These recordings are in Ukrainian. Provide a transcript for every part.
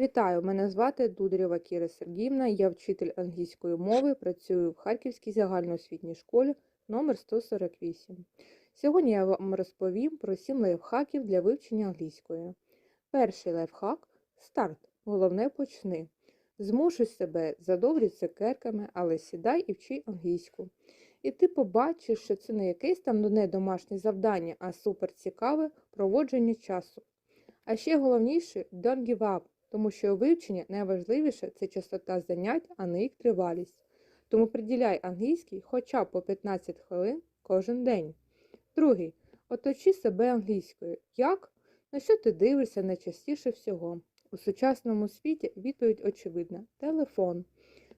Вітаю, мене звати Дударєва Кіра Сергіївна, я вчитель англійської мови, працюю в Харківській загальноосвітній школі номер 148. Сьогодні я вам розповім про 7 лайфхаків для вивчення англійської. Перший лайфхак старт. Головне почни. Змушуй себе за добрі цукерками, але сідай і вчи англійську. І ти побачиш, що це не якесь там дурне домашнє завдання, а супер цікаве проводження часу. А ще головніше don't give up, тому що у вивченні найважливіше це частота занять, а не їх тривалість. Тому приділяй англійській хоча б по 15 хвилин кожен день. Другий. Оточи себе англійською. Як? На що ти дивишся найчастіше всього? У сучасному світі відповідь очевидна телефон.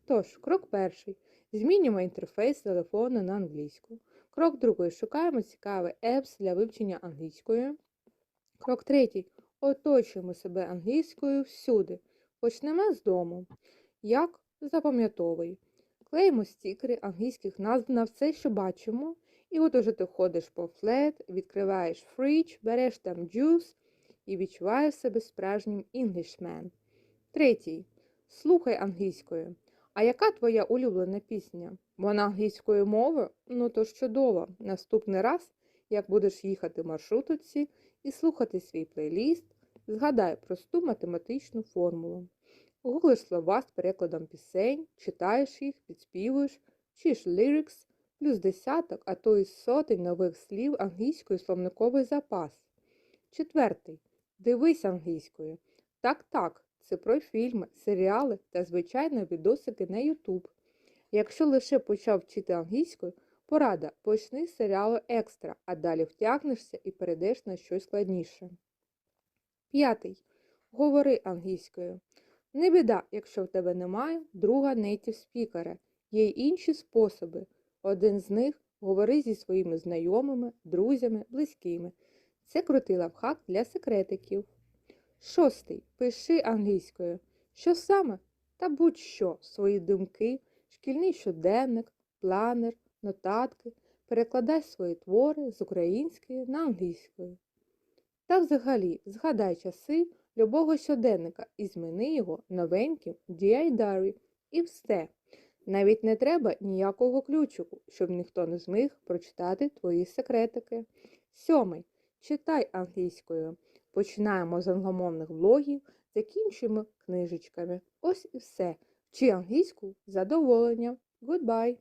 Тож, крок перший. Змінюємо інтерфейс телефону на англійську. Крок другий. Шукаємо цікаві apps для вивчення англійської. Крок третій. Оточуємо себе англійською всюди. Почнемо з дому. Як запам'ятовуй. Клеїмо стікери англійських назв на все, що бачимо. І от уже ти ходиш по флет, відкриваєш фріч, береш там juice і відчуваєш себе справжнім інглішмен. Третій. Слухай англійською. А яка твоя улюблена пісня? Вона англійською мовою? Ну то чудово. Наступний раз, як будеш їхати в маршрутці і слухати свій плейліст, згадай просту математичну формулу. Гуглиш слова з перекладом пісень, читаєш їх, підспівуєш, вчиш lyrics, плюс десяток, а то й сотень нових слів англійської словниковий запас. Четвертий. Дивись англійською. Так, так, це про фільми, серіали та, звичайно, відосики на YouTube. Якщо лише почав вчити англійською, порада почни з серіалу екстра, а далі втягнешся і перейдеш на щось складніше. П'ятий. Говори англійською. Не біда, якщо в тебе немає друга нейтів спікера. Є й інші способи. Один з них говори зі своїми знайомими, друзями, близькими. Це крутий лавхак для секретиків. Шостий. Пиши англійською. Що саме? Та будь-що, свої думки, шкільний щоденник, планер, нотатки. Перекладай свої твори з української на англійською. Та взагалі, згадай часи любого щоденника і зміни його новеньким DI Diary. І все. Навіть не треба ніякого ключику, щоб ніхто не зміг прочитати твої секретики. Сьомий. Читай англійською. Починаємо з англомовних блогів, закінчуємо книжечками. Ось і все. Вчи англійську з задоволенням. Goodbye!